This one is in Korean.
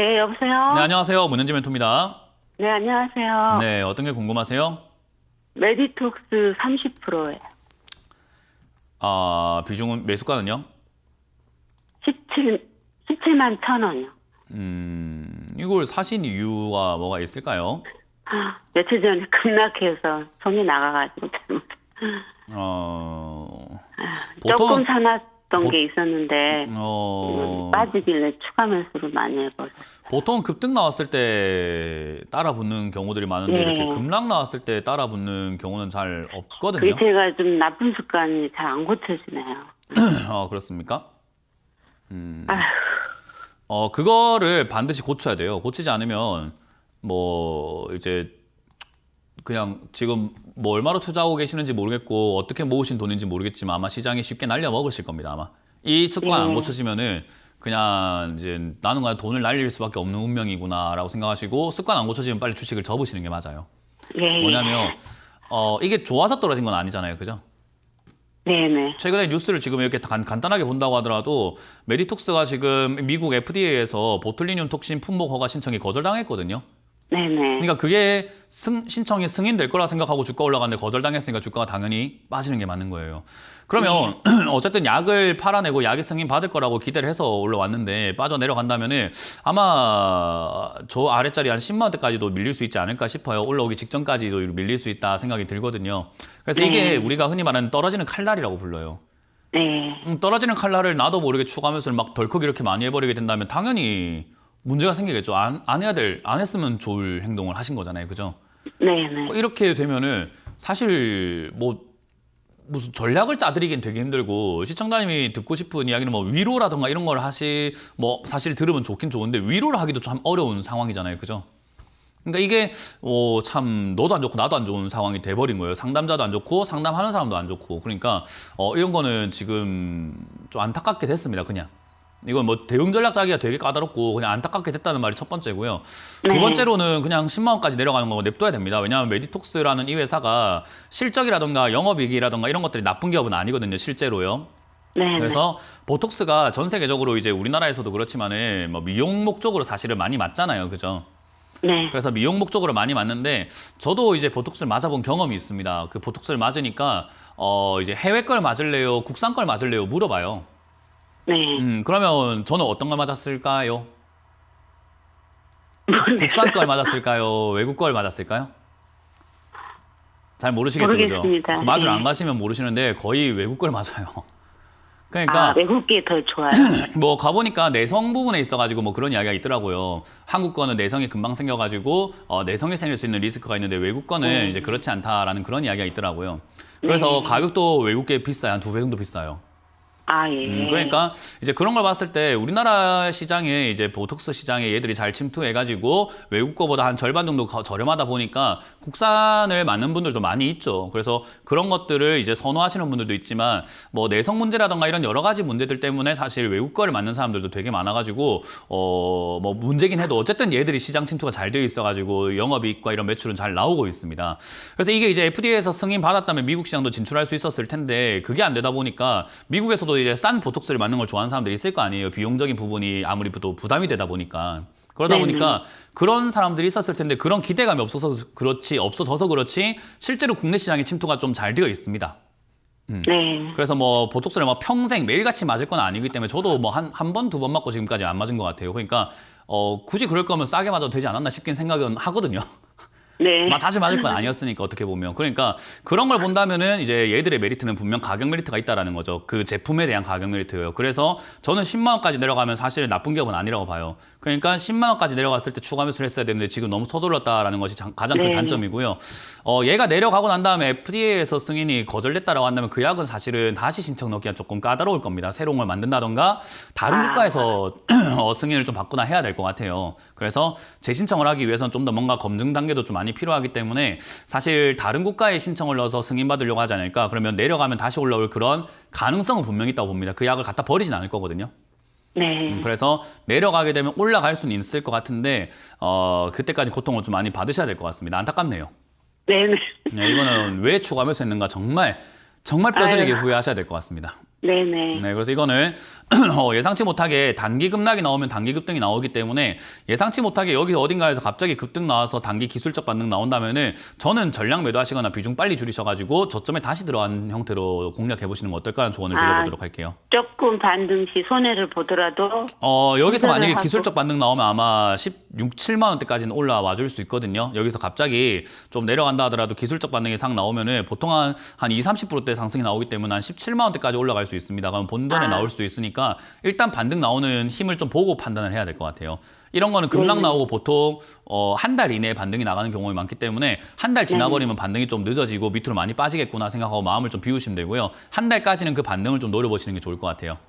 네, 여보세요? 네, 안녕하세요. 문현지 멘토입니다. 네, 안녕하세요. 네, 어떤 게 궁금하세요? 메디톡스 30%예요. 아, 비중은 매수가는요? 17, 17만 천 원이요. 음, 이걸 사신 이유가 뭐가 있을까요? 아, 며칠 전에 급락해서 손이 나가가지고 잘못. 어, 조금 보통, 사놨 던 보- 게 있었는데 어, 빠지길래 추가 매수를 많이 해버렸어요. 보통 급등 나왔을 때 따라 붙는 경우들이 많은데 네. 이렇게 급락 나왔을 때 따라 붙는 경우는 잘 없거든요. 제가 좀 나쁜 습관이 잘 안 고쳐지네요. 어, 그렇습니까? 음. 아휴. 어, 그거를 반드시 고쳐야 돼요. 고치지 않으면 뭐 이제 그냥 지금 뭐 얼마로 투자하고 계시는지 모르겠고 어떻게 모으신 돈인지 모르겠지만 아마 시장이 쉽게 날려 먹으실 겁니다. 아마 이 습관 안 네. 고쳐지면은 그냥 이제 나는 그냥 돈을 날릴 수밖에 없는 운명이구나라고 생각하시고 습관 안 고쳐지면 빨리 주식을 접으시는 게 맞아요. 예, 예. 뭐냐면 어 이게 좋아서 떨어진 건 아니잖아요, 그죠? 네네. 최근에 뉴스를 지금 이렇게 간, 간단하게 본다고 하더라도 메디톡스가 지금 미국 FDA에서 보툴리늄 톡신 품목 허가 신청이 거절당했거든요. 네네. 그러니까 그게 승- 신청이 승인될 거라 생각하고 주가 올라갔는데 거절당했으니까 주가가 당연히 빠지는 게 맞는 거예요. 그러면 어쨌든 약을 팔아내고 약이 승인 받을 거라고 기대를 해서 올라왔는데 빠져 내려간다면은 아마 저 아래짜리 한 10만 원대까지도 밀릴 수 있지 않을까 싶어요. 올라오기 직전까지도 밀릴 수 있다 생각이 들거든요. 그래서 이게 네. 우리가 흔히 말하는 떨어지는 칼날이라고 불러요. 네. 음, 떨어지는 칼날을 나도 모르게 추가하면서 막 덜컥 이렇게 많이 해버리게 된다면 당연히 문제가 생기겠죠. 안, 안 해야 될, 안 했으면 좋을 행동을 하신 거잖아요. 그죠? 네네. 뭐 이렇게 되면은 사실 뭐 무슨 전략을 짜드리긴 되게 힘들고 시청자님이 듣고 싶은 이야기는 뭐 위로라던가 이런 걸 하시 뭐 사실 들으면 좋긴 좋은데 위로를 하기도 참 어려운 상황이잖아요. 그죠? 그러니까 이게 어, 참 너도 안 좋고 나도 안 좋은 상황이 돼버린 거예요. 상담자도 안 좋고 상담하는 사람도 안 좋고 그러니까 어, 이런 거는 지금 좀 안타깝게 됐습니다. 그냥 이건 뭐 대응 전략 짜기가 되게 까다롭고 그냥 안타깝게 됐다는 말이 첫 번째고요. 두 네. 번째로는 그냥 10만 원까지 내려가는 거 냅둬야 됩니다. 왜냐하면 메디톡스라는 이 회사가 실적이라던가 영업이익이라던가 이런 것들이 나쁜 기업은 아니거든요. 실제로요. 네네. 그래서 보톡스가 전 세계적으로 이제 우리나라에서도 그렇지만은 뭐 미용 목적으로 사실은 많이 맞잖아요. 그죠? 네. 그래서 미용 목적으로 많이 맞는데 저도 이제 보톡스를 맞아본 경험이 있습니다. 그 보톡스를 맞으니까 어 이제 해외 걸 맞을래요, 국산 걸 맞을래요 물어봐요. 네. 음 그러면 저는 어떤 걸 맞았을까요? 국산 걸 맞았을까요? 외국 걸 맞았을까요? 잘 모르시겠죠, 그죠? 모르겠습니다. 그 맛을 네. 안 가시면 모르시는데 거의 외국 걸 맞아요. 그러니까 아, 외국 게더 좋아요. 뭐 가보니까 내성 부분에 있어가지고 뭐 그런 이야기가 있더라고요. 한국 거는 내성이 금방 생겨가지고 어, 내성이 생길 수 있는 리스크가 있는데 외국 거는 이제 그렇지 않다라는 그런 이야기가 있더라고요. 그래서 네. 가격도 외국 게 비싸요. 한 두 배 정도 비싸요. 아, 예. 음, 그러니까 이제 그런 걸 봤을 때 우리나라 시장에 이제 보톡스 시장에 얘들이 잘 침투해가지고 외국 거보다 한 절반 정도 거- 저렴하다 보니까 국산을 맞는 분들도 많이 있죠. 그래서 그런 것들을 이제 선호하시는 분들도 있지만 뭐 내성 문제라던가 이런 여러 가지 문제들 때문에 사실 외국 거를 맞는 사람들도 되게 많아가지고 어 뭐 문제긴 해도 어쨌든 얘들이 시장 침투가 잘 되어 있어가지고 영업이익과 이런 매출은 잘 나오고 있습니다. 그래서 이게 이제 FDA에서 승인 받았다면 미국 시장도 진출할 수 있었을 텐데 그게 안 되다 보니까 미국에서도 이제 싼 보톡스를 맞는 걸 좋아하는 사람들이 있을 거 아니에요. 비용적인 부분이 아무리 또 부담이 되다 보니까. 그러다 네네. 보니까 그런 사람들이 있었을 텐데 그런 기대감이 없어서 그렇지 없어져서 그렇지 실제로 국내 시장의 침투가 좀 잘 되어 있습니다. 네. 그래서 뭐 보톡스를 뭐 평생 매일같이 맞을 건 아니기 때문에 저도 뭐 한 한 번두번 맞고 지금까지 안 맞은 것 같아요. 그러니까 어 굳이 그럴 거면 싸게 맞아도 되지 않았나 싶긴 생각은 하거든요. 네. 막 자주 맞을 건 아니었으니까 어떻게 보면 그러니까 그런 걸 본다면은 이제 얘들의 메리트는 분명 가격 메리트가 있다라는 거죠 그 제품에 대한 가격 메리트예요 그래서 저는 10만 원까지 내려가면 사실 나쁜 기업은 아니라고 봐요 그러니까 10만 원까지 내려갔을 때 추가 매수를 했어야 되는데 지금 너무 서둘렀다라는 것이 장- 가장 큰 네. 단점이고요 어 얘가 내려가고 난 다음에 FDA에서 승인이 거절됐다라고 한다면 그 약은 사실은 다시 신청 넣기가 조금 까다로울 겁니다 새로운 걸 만든다던가 다른 아. 국가에서 어, 승인을 좀 받거나 해야 될 것 같아요. 그래서 재신청을 하기 위해서는 좀 더 뭔가 검증 단계도 좀 많이 필요하기 때문에 사실 다른 국가에 신청을 넣어서 승인 받으려고 하지 않을까? 그러면 내려가면 다시 올라올 그런 가능성은 분명히 있다고 봅니다. 그 약을 갖다 버리진 않을 거거든요. 네. 음, 그래서 내려가게 되면 올라갈 수는 있을 것 같은데 어, 그때까지 고통을 좀 많이 받으셔야 될 것 같습니다. 안타깝네요. 네. 네. 네, 이거는 왜 추가 매수했는가 정말 정말 뼈저리게 아유. 후회하셔야 될 것 같습니다. 네네. 네, 그래서 이거는 어, 예상치 못하게 단기 급락이 나오면 단기 급등이 나오기 때문에 예상치 못하게 여기 어딘가에서 갑자기 급등 나와서 단기 기술적 반등 나온다면은 저는 전량 매도하시거나 비중 빨리 줄이셔가지고 저점에 다시 들어간 형태로 공략해 보시는 거 어떨까 조언을 아. 드려보도록 할게요. 조금 반등 시 손해를 보더라도 어, 여기서 만약에 하고. 기술적 반등 나오면 아마 16, 7만 원대까지는 올라와 줄 수 있거든요. 여기서 갑자기 좀 내려간다 하더라도 기술적 반등이 상 나오면은 보통 한, 한 2, 30%대 상승이 나오기 때문에 한 17만 원대까지 올라갈 수 있습니다. 그럼 본전에 아. 나올 수도 있으니까 일단 반등 나오는 힘을 좀 보고 판단을 해야 될 것 같아요. 이런 거는 급락 네. 나오고 보통 어, 한 달 이내에 반등이 나가는 경우가 많기 때문에 한 달 지나버리면 반등이 좀 늦어지고 밑으로 많이 빠지겠구나 생각하고 마음을 좀 비우시면 되고요. 한 달까지는 그 반등을 좀 노려보시는 게 좋을 것 같아요.